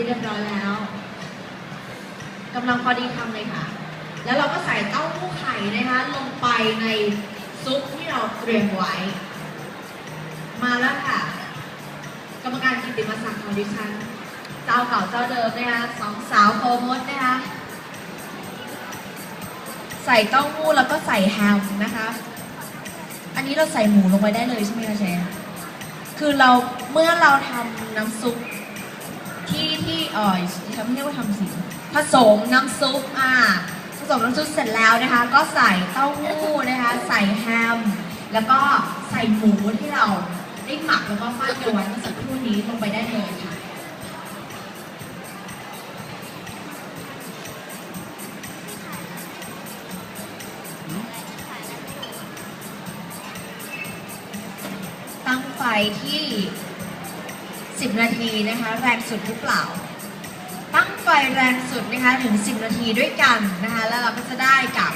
ที่เรียบร้อยแล้วกำลังพอดีคำเลยค่ะ แล้วเราก็ใส่เต้าหู้ไข่นะคะ ลงไปในซุปที่เราเตรียมไว้ มาแล้วค่ะ กรรมการกิตติมศักดิ์ของดิฉัน เจ้าเก่าเจ้าเดิมนะคะสองสาวโพมดนะคะใส่เต้าหู้แล้วก็ใส่แฮมนะคะ อันนี้เราใส่หมูลงไปได้เลยใช่ไหมคะเชฟคือเราเมื่อเราทำน้ำซุป ที่ที่เออดิฉันไม่เรียกว่าทำสิผสมน้ำซุปอ่าผสมน้ำซุปเสร็จแล้วนะคะ ก็ใส่เต้าหู้นะคะ ใส่แฮม แล้วก็ใส่หมูที่เราได้หมักแล้วก็ฟาดกันไว้เมื่อสักครู่นี้ลงไปได้เลยค่ะตั้งไฟที่ 10 นาทีนะคะ แรงสุดหรือเปล่า ตั้งไฟแรงสุดนะคะถึง 10 นาทีด้วยกันนะคะ แล้วเราก็จะได้กับ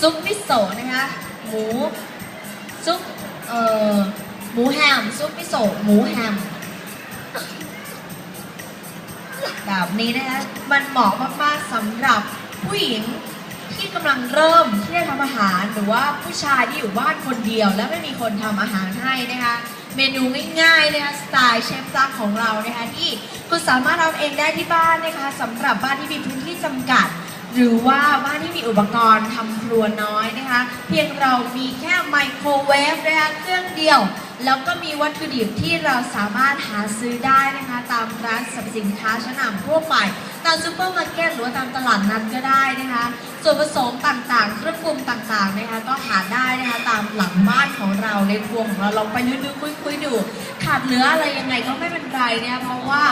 ซุปมิโซะนะคะหมูซุปเอ่อหมูแฮมซุปมิโซะหมูแฮมแบบนี้นะคะมันเหมาะมากๆสำหรับผู้หญิงที่กำลังเริ่มที่จะทำอาหารหรือว่าผู้ชายที่อยู่บ้านคนเดียว และไม่มีคนทำอาหารให้นะคะ เมนูง่ายๆนะคะสไตล์เชฟซักของเรานะคะที่คุณสามารถทำเองได้ที่บ้านนะคะสำหรับบ้านที่มีพื้นที่จำกัด หรือว่าบ้านที่มีอุปกรณ์ทำครัวน้อยนะคะ เพียงเรามีแค่ไมโครเวฟนะคะเครื่องเดียว แล้วก็มีวัตถุดิบที่เราสามารถหาซื้อได้นะคะ ตามร้านสรรพสินค้าชั้นนำทั่วไป ตามซูเปอร์มาร์เก็ตหรือว่าตามตลาดนัดก็ได้นะคะ ส่วนผสมต่างๆ เครื่องปรุงต่างๆนะคะ ก็หาได้นะคะตามหลังบ้านของเราในครัวของเราลองไปลึกๆคุยๆดูขาดเหลืออะไรยังไงก็ไม่เป็นไรเนะคะเพราะว่า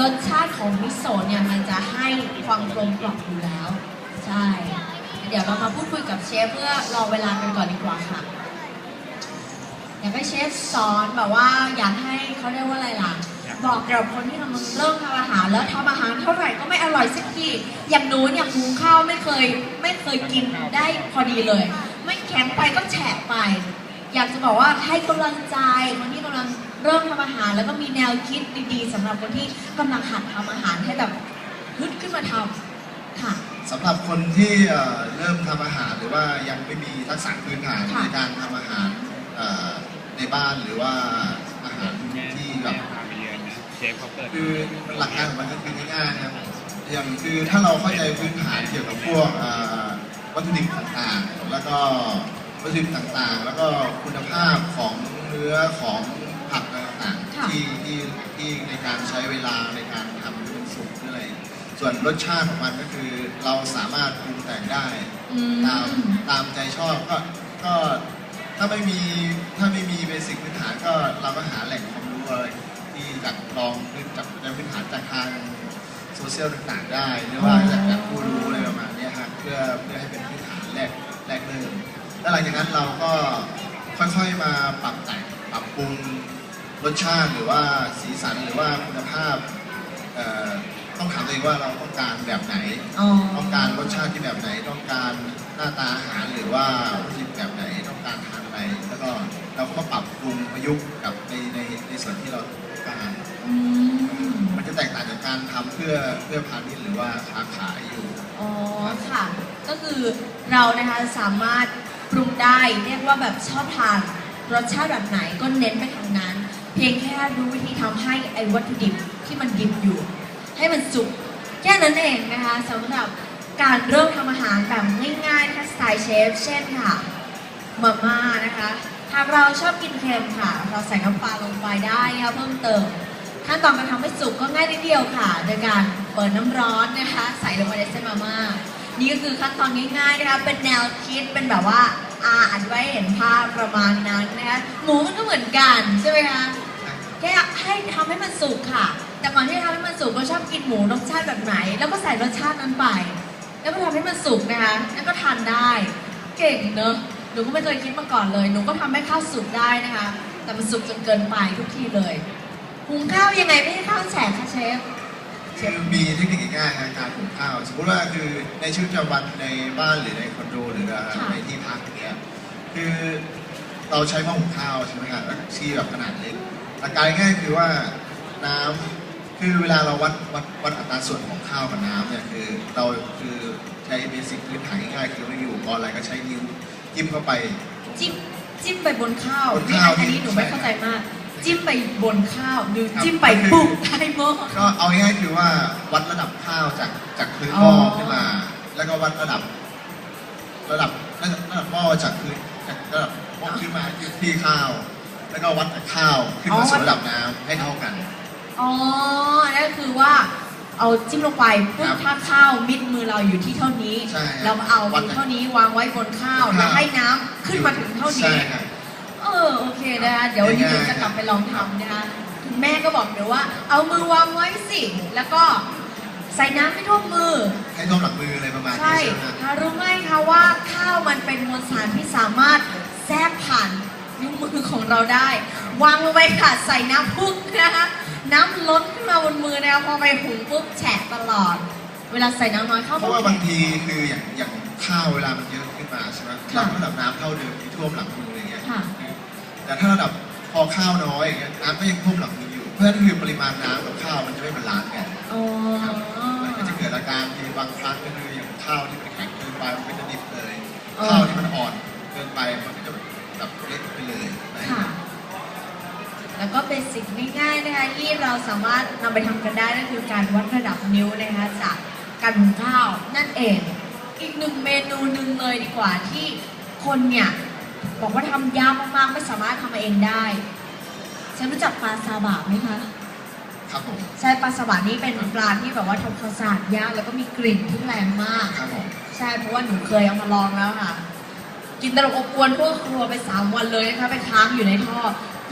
รสชาติของมิโซะเนี่ยมันจะให้ความกลมกล่อมอยู่แล้ว ใช่ เดี๋ยวเรามาพูดคุยกับเชฟเพื่อรอเวลากันก่อนดีกว่าค่ะอยากให้เชฟสอนแบบว่าอยากให้เขาเรียกว่าอะไรล่ะ บอกกับคนที่กำลังเริ่มทำาหารแล้วทำอาหารเท่าไหร่ก็ไม่อร่อยสักที อย่างหนูอย่างหุงข้าวไม่เคยไม่เคยกินได้พอดีเลย ไม่แข็งไปก็แฉะไป อยากจะบอกว่าให้กำลังใจคนที่กำลังเริ่มทำอาหาร แล้วก็มีแนวคิดดีๆสำหรับคนที่กำลังหัดทำอาหารให้แบบฮึดขึ้นมาทำค่ะ สำหรับคนที่เอ่อเริ่มทำอาหารหรือว่ายังไม่มีทักษะพื้นฐานค่ะ ในการทำอาหารเอ่อในบ้านหรือว่าอาหาร ฟเขาเปิด คือหลักการของมันก็คือง่ายๆนะครับอย่างคือถ้าเราเข้าใจพื้นฐานเกี่ยวกับพวกเอ่อวัตถุดิบต่างๆ แล้วก็วัตถุดิบต่างๆ แล้วก็คุณภาพของเนื้อของผักต่างค่ะๆที่ที่ที่ในการใช้เวลาในการทำให้มันสุกหรืออะไร ส่วนรสชาติของมันก็คือเราสามารถปรุงแต่งได้อืม ตามตามใจชอบก็ก็ถ้าไม่มีถ้าไม่มีเบสิกพื้นฐานก็เราก็หาแหล่งความรู้อะไร ที่จากลองพื้นจากในพื้นฐานจากทางโซเชียลต่างๆได้หรือว่าจากจากผู้รู้อะไรประมาณนี้ยฮะเพื่อเพื่อให้เป็นพื้นฐานแรกแรกเริ่มแล้วหลังจากนั้นเราก็ค่อยๆมาปรับแต่งปรับปรุงรสชาติหรือว่าสีสันหรือว่าคุณภาพเอ่อต้องถามตัวเองว่าเราต้องการแบบไหน ต้องการรสชาติที่แบบไหน ต้องการหน้าตาอาหารหรือว่าวัตถุดิบแบบไหน ต้องการทานอะไร แล้วก็เราก็มาปรับปรุงประยุกต์กับในในในส่วนที่เรา กางจากการทำเพื่อเพื่อพาณิชย์หรือว่าค้าขายอยู่ อ๋อค่ะ ก็คือเรานะคะสามารถปรุงได้เรียกว่าแบบชอบทานรสชาติแบบไหนก็เน้นไปทางนั้น เพียงแค่รู้วิธีทำให้ไอ้วัตถุดิบที่มันดิบอยู่ ให้มันสุกแค่นั้นเองนะคะสำหรับการเริ่มทำอาหารแบบง่ายๆนะคะสไตล์เชฟเช่นค่ะมาม่านะคะหากเราชอบกินเค็มค่ะ เราใส่น้ำปลาลงไปได้ค่ะเพิ่มเติม ขั้นตอนการทำให้สุกก็ง่ายนิดเดียวค่ะ โดยการเปิดน้ำร้อนนะคะ ใส่ลงไปในเส้นมาม่า นี่ก็คือขั้นตอนง่ายๆนะคะ เป็นแนวคิด เป็นแบบว่าอ่าอันไว้เห็นภาพประมาณนั้นนะคะ หมูมันก็เหมือนกันใช่ไหมคะ แค่ให้ทำให้มันสุกค่ะ แต่ก่อนที่จะทำให้มันสุกเราชอบกินหมูรสชาติแบบไหน แล้วก็ใส่รสชาตินั้นไป แล้วก็ทำให้มันสุกนะคะ แล้วก็ทานได้ เก่งเนอะ หนูก็ไม่เคยคิดมาก่อนเลย หนูก็ทำให้ข้าวสุกได้นะคะ แต่มันสุกจนเกินไปทุกทีเลย หุงข้าวยังไงไม่ให้ข้าวแฉะคะเชฟ คือมีเทคนิคง่ายๆในการหุงข้าว สมมติว่าคือในชีวิตประจำวันในบ้านหรือในคอนโดหรือค่ะในที่พักอย่างเงี้ยคือเราใช้หม้อหุงข้าวใช่ไหมครับแล้วที่แบบขนาดเล็กหลักการง่ายๆคือว่าน้ำคือเวลาเราวัดวัดวัดอัตราส่วนของข้าวกับน้ำเนี่ยคือเราคือใช้เบสิกพื้นฐานง่ายๆคือไม่มีอุปกรณ์อะไรก็ใช้นิ้วจิ้มเข้าไป จิ้มจิ้มไปบนข้าวบนนี่ข้าว อันนี้หนูไม่เข้าใจมาก จิ้มไปบนข้าวหรือครับจิ้มไปก็คือปุ๊บได้หม้อ ก็เอาง่ายๆคือว่าวัดระดับข้าวจากจากพื้นหม้อออ ขึ้นมา แล้วก็วัดระดับ ระดับระดับระดับหม้อจากพื้นจากระดับหม้อขึ้นมาอยู่ที่ข้าว แล้วก็วัดจากข้าวขึ้นมาสู่ระดับน้ำให้เท่ากัน อ๋อนั่นคือว่าเอาจิ้มลงไปปุ๊บครับถ้าข้าวมิดมือเราอยู่ที่เท่านี้ ใช่ครับเราเอาวัดจากเท่านี้วางไว้บนข้าวบนข้าวแล้วให้น้ำขึ้นมาถึงเท่าใช่นี้ ครับ เออโอเคนะคะเดี๋ยววันนี้ง่ายๆหนูจะกลับไปลองทำนะคะคุณแม่ก็บอกเดี๋ยวว่า เอามือวางไว้สิ แล้วก็ใส่น้ำให้ท่วมมือ ให้ท่วมหลังมืออะไรประมาณนี้ใช่ใช่ไหมครับหารู้ไหมคะว่าข้าวมันเป็นมวลสารที่สามารถแทรกผ่านนิ้วมือของเราได้ วางลงไปค่ะใส่น้ำพุ่งนะคะน้ำล้นขึ้นมาบนมือนะคะพอไปหุงปุ๊บแฉะตลอด เวลาใส่น้ำน้อยเข้าเพราะว่าบางทีคืออย่างอย่างข้าวเวลามันเยอะขึ้นมาใช่ไหมค่ะระดับน้ำเท่าเดิมที่ท่วมหลังมืออย่างเงี้ยค่ะ แต่ถ้าระดับพอข้าวน้อยอย่างเงี้ยน้ำก็ยังท่วมหลังมืออยู่ เพราะฉะนั้นคือปริมาณน้ำกับข้าวมันจะไม่บาลานซ์กันอ๋อมันก็จะเกิดอาการที่บางครั้งก็คืออย่างข้าวที่มันแข็งเกินไปมันก็จะดิบเลยอ๋อข้าวที่มันอ่อนเกินไปมันก็จะแบบเละไปเลยอะไรอย่างค่ะ เงี้ย แล้วก็เบสิกง่ายๆนะคะที่เราสามารถนำไปทำกันได้นั่นคือการวัดระดับนิ้วนะคะจากการหุงข้าวนั่นเอง อีกหนึ่งเมนูหนึ่งเลยดีกว่าที่คนเนี่ย บอกว่าทำยากมากๆไม่สามารถทำเองได้ ฉันรู้จักปลาซาบะไหมคะ ครับผม ใช่ปลาซาบะนี่เป็นปลาที่แบบว่าทำความสะอาดยากแล้วก็มีกลิ่นที่แรงมาก ครับผม ใช่เพราะว่าหนูเคยเอามาลองแล้วค่ะ กินตลบอบอวนทั่วครัวไป 3 วันเลยนะคะไปค้างอยู่ในท่อ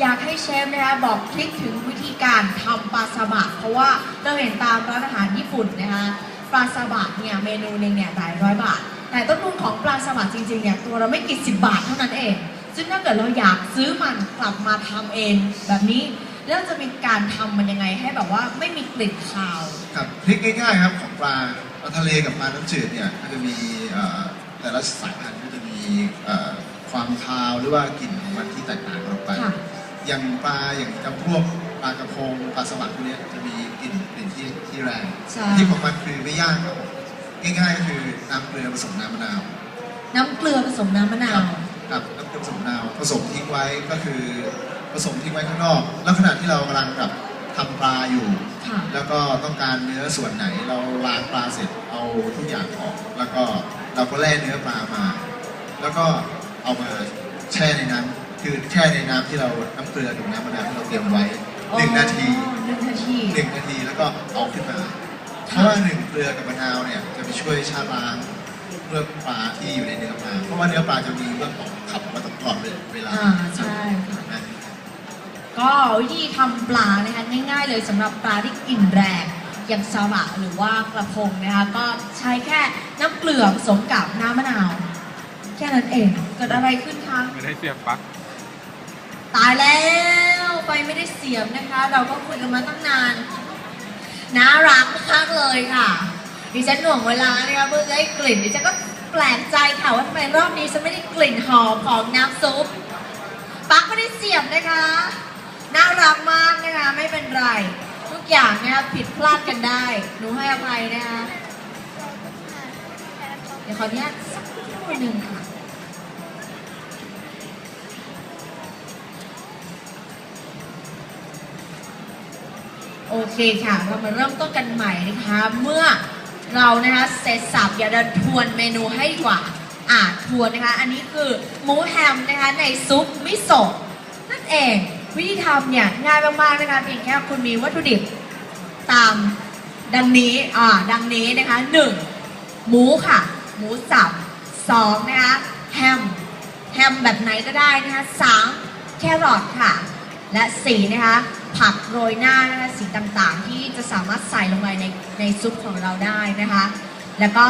อยากให้เชฟนะคะบอกทริคถึงวิธีการทำปลาซาบะเพราะว่าเราเห็นตามร้านอาหารญี่ปุ่นนะคะปลาซาบะเนี่ยเมนูหนึงเนี่ยหลายร้อยบาท แต่ต้นทุนของปลาซาบะจริงๆเนี่ยตัวเราไม่กี่สิบบาทเท่านั้นเอง ซึ่งถ้าเกิดเราอยากซื้อมันกลับมาทำเองแบบนี้แล้วจะมีการทำมันยังไงให้แบบว่าไม่มีกลิ่นคาวครับพริกง่ายๆครับของปลาปลาทะเลกับปลาน้ำจืดเนี่ยก็จะมีเอ่อแต่ละสายพันธุ์ก็จะมีเอ่อความคาวหรือว่ากลิ่นของมันที่แตกต่างกันออกไปค่ะอย่างปลาอย่างจำพวกปลากระพงปลาสวรรค์พวกเนี้ยจะมีกลิ่นกลิ่นที่ที่แรงใช่ที่ของมันคือไม่ยากครับผม ง่ายๆก็คือน้ำเกลือผสมน้ำมะนาวน้ำเกลือผสมน้ำมะนาวครับน้ำเกลือผสมมะนาวผสมทิ้งไว้ก็คือผสมทิ้งไว้ข้างนอก แล้วขณะที่เรากำลังแบบทำปลาอยู่ ค่ะ แล้วก็ต้องการเนื้อส่วนไหนเราล้างปลาเสร็จเอาทุกอย่างออก แล้วก็เราก็แล่เนื้อปลามา แล้วก็เอามาแช่ในน้ำคือแช่ในน้ำที่เราน้ำเกลือกับน้ำมะนาวที่เราเตรียมไว้หนึ่งนาทีอ๋อหนึ่งนาที หนึ่งนาทีแล้วก็เอาขึ้นมา เพราะว่าหนึ่งเกลือกับมะนาวเนี่ยจะไปช่วยชาล้างเลือกปลาที่อยู่ในเนื้อปลา เพราะว่าเนื้อปลาจะมีเรื่องของขับมาตลอดเวลาอ่าใช่ค่ะ นะก็วิธีทำปลานะคะง่าย ๆ เลยสำหรับปลาที่กลิ่นแรงอย่างซาบะหรือว่ากระพงนะคะก็ใช้แค่น้ำเกลือผสมกับน้ำมะนาว แค่นั้นเองเกิดอะไรขึ้นคะ ไม่ได้เสียบปลั๊ก ตายแล้วไปไม่ได้เสียมนะคะ เราก็คุยกันมาตั้งนาน น่ารักมากเลยค่ะ ดิฉันหน่วงเวลานะคะเพื่อจะได้กลิ่นดิฉันก็แปลกใจค่ะว่าทำไมรอบนี้ฉันไม่ได้กลิ่นหอมของน้ำซุปปั๊กไม่ได้เสียบนะคะ น่ารักมากนะคะไม่เป็นไร ทุกอย่างนะคะผิดพลาดกันได้ หนูให้อภัยนะคะ เดี๋ยวขออนุญาตสักครู่หนึ่งค่ะ โอเคค่ะ เรามาเริ่มต้นกันใหม่นะคะ เมื่อเรานะคะเสร็จสับอย่าเดินทวนเมนูให้ดีกว่า อ่าทวนนะคะ อันนี้คือหมูแฮมนะคะในซุปมิโซะนั่นเองวิธีทำเนี่ยง่ายมากๆนะคะเพียงแค่คุณมีวัตถุดิบตามดังนี้อ่าดังนี้นะคะหนึ่งหมูค่ะ หมูสับสองนะคะแฮมแฮมแบบไหนก็ได้นะคะสามแครอทค่ะ และสี่นะคะ ผักโรยหน้านะคะสีต่างๆ ที่จะสามารถใส่ลงไปในในซุปของเราได้นะคะ แล้วก็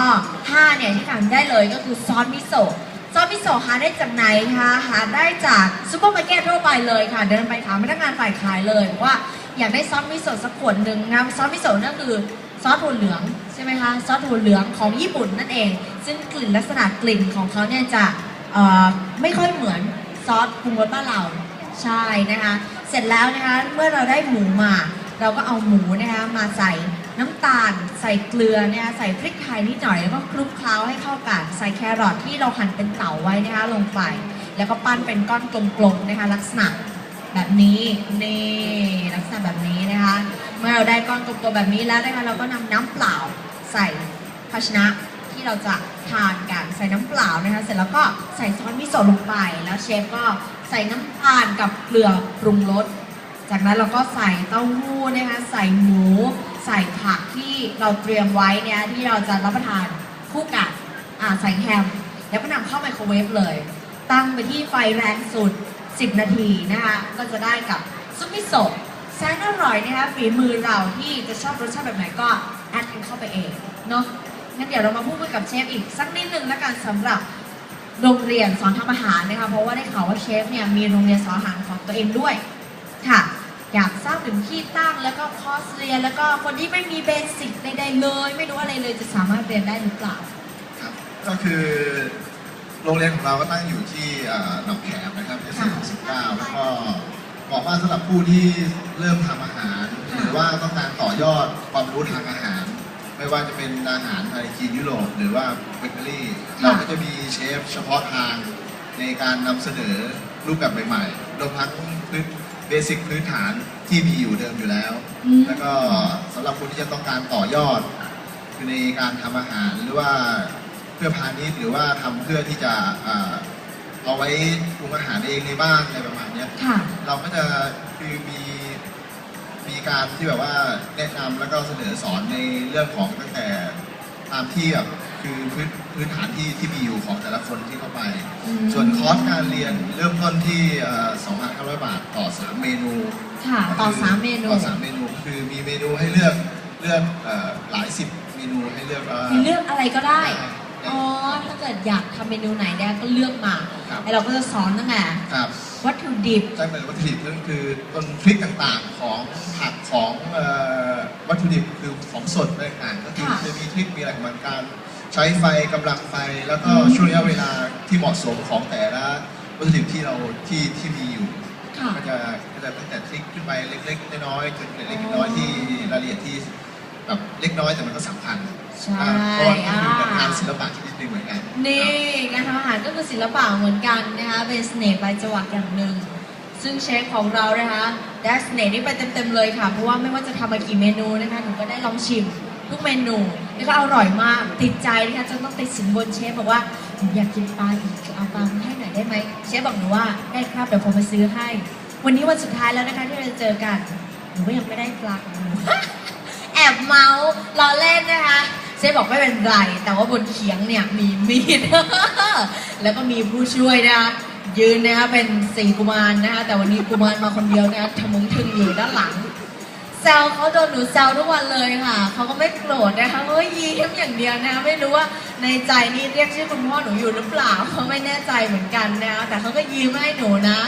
ห้าเนี่ยที่ทำได้เลยก็คือซอสมิโซะซอสมิโซะหาได้จากไหนคะหาได้จากซูเปอร์มาร์เก็ตทั่วไปเลยค่ะ เดินไปถามพนักงานฝ่ายขายเลยว่าอยากได้ซอสมิโซะสักขวดหนึ่งนะซอสมิโซะนั่นคือซอสถั่วเหลืองใช่ไหมคะซอสถั่วเหลืองของญี่ปุ่นนั่นเอง ซึ่งกลิ่นลักษณะกลิ่นของเขาเนี่ยจะเอ่อไม่ค่อยเหมือนซอสปรุงรสบ้านเราใช่นะคะ สร็จแล้วนะคะ เมื่อเราได้หมูมา เราก็เอาหมูนะคะมาใส่น้ำตาล ใส่เกลือนะคะใส่พริกไทยนิดหน่อยแล้วก็คลุกเคล้าให้เข้ากันใส่แครอทที่เราหั่นเป็นเต๋าไว้นะคะลงไป แล้วก็ปั้นเป็นก้อนกลมๆนะคะลักษณะแบบนี้นี่ลักษณะแบบนี้นะคะ เมื่อเราได้ก้อนกลมๆแบบนี้แล้วนะคะเราก็นำน้ำเปล่าใส่ภาชนะ ที่เราจะทานกันใส่น้ำเปล่านะคะ เสร็จแล้วก็ใส่ซอสมิโซะลงไป แล้วเชฟก็ใส่น้ำตาลกับเกลือปรุงรส จากนั้นเราก็ใส่เต้าหู้นะคะ ใส่หมู ใส่ผักที่เราเตรียมไว้เนี่ยที่เราจะรับประทานคู่กับอ่าใส่แฮม แล้วก็นำเข้าไมโครเวฟเลย ตั้งไปที่ไฟแรงสุด 10 นาทีนะคะ ก็จะได้กับซุปมิโซะแสนอร่อยนะคะฝีมือเราที่จะชอบรสชาติแบบไหนก็แอดกันเข้าไปเองเนาะ งั้นเดี๋ยวเรามาพูดคุยกับเชฟอีกสักนิดนึงแล้วกันสำหรับโรงเรียนสอนทำอาหารนะคะ เพราะว่าได้ข่าวว่าเชฟเนี่ยมีโรงเรียนสอนอาหารของตัวเองด้วยค่ะ อยากทราบถึงที่ตั้งแล้วก็คอร์สเรียน แล้วก็คนที่ไม่มีเบสิกใดๆเลย ไม่รู้อะไรเลยจะสามารถเรียนได้หรือเปล่า ครับก็คือโรงเรียนของเราก็ตั้งอยู่ที่เอ่อหนองแขมนะครับที่ค่ะ สิบเก้าแล้วก็เหมาะมากสำหรับผู้ที่เริ่มทำอาหารค่ะหรือว่าต้องการต่อยอดความรู้ทางอาหาร ไม่ว่าจะเป็นอาหารไทยจีนยุโรปหรือว่าเบเกอรี่เราก็จะมีเชฟเฉพาะทางในการนำเสนอรูปแบบใหม่ๆรวมทั้งพื้นเบสิกพื้นฐานที่มีอยู่เดิมอยู่แล้ว อืม แล้วก็สำหรับคนที่จะต้องการต่อยอด คือในการทำอาหารหรือว่าเพื่อพาณิชย์หรือว่าทำเพื่อที่จะอ่าเอาไว้ปรุงอาหารเองในบ้านอะไรประมาณเนี้ย ค่ะ เราก็จะคือมี มีการที่แบบว่าแนะนำแล้วก็เสนอสอนในเรื่องของตั้งแต่ตามที่แบบคือพื้นพื้นฐานที่ที่มีอยู่ของแต่ละคนที่เข้าไป อืม ส่วนคอร์สการเรียนเริ่มต้นที่เอ่อ2,500 บาทต่อ 3 เมนู ค่ะ ต่อสามเมนู ต่อสามเมนูคือมีเมนูให้เลือกเลือกเอ่อหลายสิบเมนูให้เลือกเอ่อคือเลือกอะไรก็ได้ได้ อ๋อ ถ้าเกิดอยากทำเมนูไหนเนี่ยก็เลือกมาครับแล้วเราก็จะสอนตั้งแต่ ครับ วัตถุดิบ ใช่เหมือนวัตถุดิบนั่นคือต้นทริคต่างๆของผักของเอ่อวัตถุดิบคือของสดต่างๆก็คือค่ะจะมีทริคมีอะไรของมันการใช้ไฟกำลังไฟแล้วก็อืมช่วงระยะเวลาที่เหมาะสมของแต่ละวัตถุดิบที่เราที่ที่มีอยู่ค่ะ ก็จะก็จะตั้งแต่ทริคขึ้นไปเล็กๆน้อยๆจนเล็กๆน้อยๆที่รายละเอียดที่แบบเล็กน้อยแต่มันก็สำคัญ ใช่อ่าเพราะว่ามันคือแบบงานอ่าศิลปะชนิดหนึ่งเหมือนกันนี่การทำอาหารก็คือศิลปะเหมือนกันนะคะเป็นเสน่ห์ปลายจวักอย่างหนึ่ง ซึ่งเชฟของเรานะคะได้เสน่ห์นี้ไปเต็มๆเลยค่ะ เพราะว่าไม่ว่าจะทำมากี่เมนูนะคะหนูก็ได้ลองชิมทุกเมนูแล้วก็อร่อยมากติดใจนะคะจนต้องติดสินบนเชฟบอกว่าหนูอยากกินปลาอีกเอาปลามาให้หน่อยได้ไหมเชฟบอกหนูว่าได้ครับเดี๋ยวผมไปซื้อให้ วันนี้วันสุดท้ายแล้วนะคะที่เราจะเจอกันหนูก็ยังไม่ได้ปลาของหนูแอบเมาส์ล้อเล่นนะคะ เชฟบอกไม่เป็นไร แต่ว่าบนเขียงเนี่ยมีมีด แล้วก็มีผู้ช่วยนะคะยืนนะคะเป็นสี่กุมารนะคะแต่วันนี้กุมารมาคนเดียวนะคะทะมึงทึงอยู่ด้านหลังแซวเขาโดนหนูแซวทุกวันเลยค่ะ เขาก็ไม่โกรธนะคะเขาก็ยิ้มอย่างเดียวนะคะไม่รู้ว่าในใจนี่เรียกชื่อคุณพ่อหนูอยู่หรือเปล่าเขาไม่แน่ใจเหมือนกันนะคะแต่เขาก็ยิ้มให้หนูนะ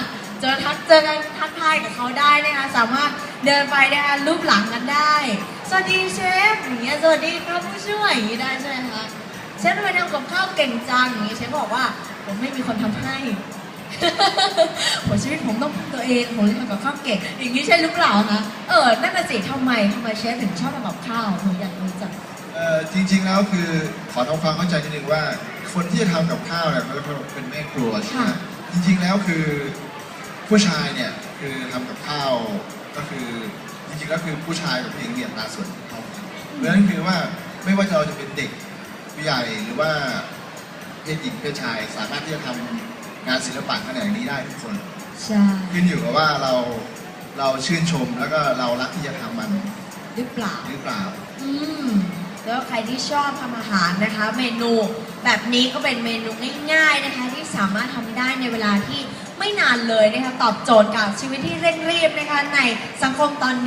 เจอทักเจอกันทักทายกับเขาได้นะคะ สามารถเดินไปนะคะรูปหลังกันได้ สวัสดีเชฟอย่างเงี้ยสวัสดีครับผู้ช่วยอย่างงี้ได้ใช่ไหมคะเชฟทำไมทำกับข้าวเก่งจังอย่างงี้เชฟบอกว่าผมไม่มีคนทำให้ผมชีวิตผมต้องพึ่งตัวเองผมเลยทำกับข้าวเก่งอย่างนี้ใช่หรือเปล่าคะเออนั่นน่ะสิทำไมทำไมเชฟถึงชอบทำกับข้าวหนูอยากรู้จังเอ่อจริง ๆแล้วคือขอทำความเข้าใจนิดนึงว่า คนที่จะทำกับข้าวเนี่ยเขาเป็นแม่ครัวใช่ไหมค่ะจริง ๆแล้วคือ ผู้ชายเนี่ยคือทำกับข้าวก็คือจริงๆแล้วคือผู้ชายกับผู้หญิงเนี่ยอัตราส่วนเท่ากันเพราะฉะนั้นคือว่าไม่ว่าเราจะเป็นเด็กผู้ใหญ่หรือว่าเพศหญิงเพศชาย สามารถที่จะทำงานศิลปะแขนงนี้ได้ทุกคนใช่ ขึ้นอยู่กับว่าเราเราชื่นชมแล้วก็เรารักที่จะทำมันหรือเปล่า หรือเปล่า อืม แล้วใครที่ชอบทำอาหารนะคะ เมนูแบบนี้ก็เป็นเมนูง่ายๆนะคะ ที่สามารถทำได้ในเวลาที่ ไม่นานเลยนะคะตอบโจทย์กับชีวิตที่เร่งรีบนะคะในสังคมตอนนี้